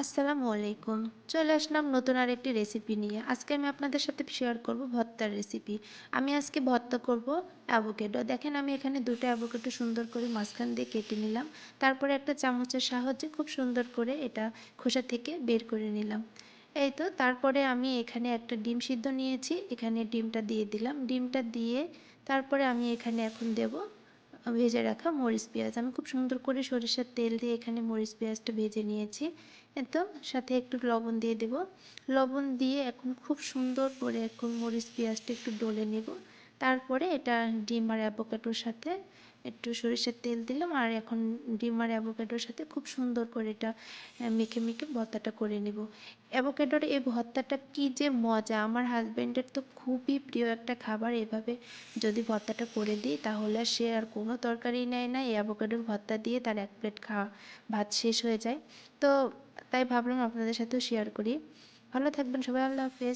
আসসালামু আলাইকুম। চলে আসলাম নতুন আর একটি রেসিপি নিয়ে। আজকে আমি আপনাদের সাথে শেয়ার করব ভর্তার রেসিপি আমি আজকে ভর্তা করব অ্যাভোকেডো দেখেন আমি এখানে দুটো অ্যাভোকেডো সুন্দর করে মাঝখান দিয়ে কেটে নিলাম। তারপরে একটা চামচের সাহায্যে খুব সুন্দর করে এটা খোসা থেকে বের করে নিলাম। এই তো, তারপরে আমি এখানে একটা ডিম সিদ্ধ নিয়েছি। এখানে ডিমটা দিয়ে দিলাম। ডিমটা দিয়ে তারপরে আমি এখানে এখন দেব ভেজে রাখা মরিচ পেঁয়াজ। আমি খুব সুন্দর করে সরিষার তেল দিয়ে এখানে মরিচ পেঁয়াজটা ভেজে নিয়েছি। তো সাথে একটু লবণ দিয়ে দেব। লবণ দিয়ে এখন খুব সুন্দর করে এখন মরিচ পেঁয়াজটা একটু ডলে নেব। তারপরে এটা ডিম আর অ্যাভোকাডোর সাথে একটু সরিষার তেল দিলাম আর এখন ডিম আর অ্যাভোকাডোর সাথে খুব সুন্দর করে এটা মেখে মেখে ভর্তাটা করে নেব। অ্যাভোকাডোর এই ভর্তাটা কী যে মজা! আমার হাজব্যান্ডের তো খুবই প্রিয় একটা খাবার। এভাবে যদি ভর্তাটা করে দিই তাহলে সে আর কোনো তরকারি নেয় না। এই অ্যাভোকাডোর ভর্তা দিয়ে তার এক প্লেট খাওয়া, ভাত শেষ হয়ে যায়। তো তাই ভাবলাম আপনাদের সাথেও শেয়ার করি। ভালো থাকবেন সবাই, আল্লাহ হাফেজ।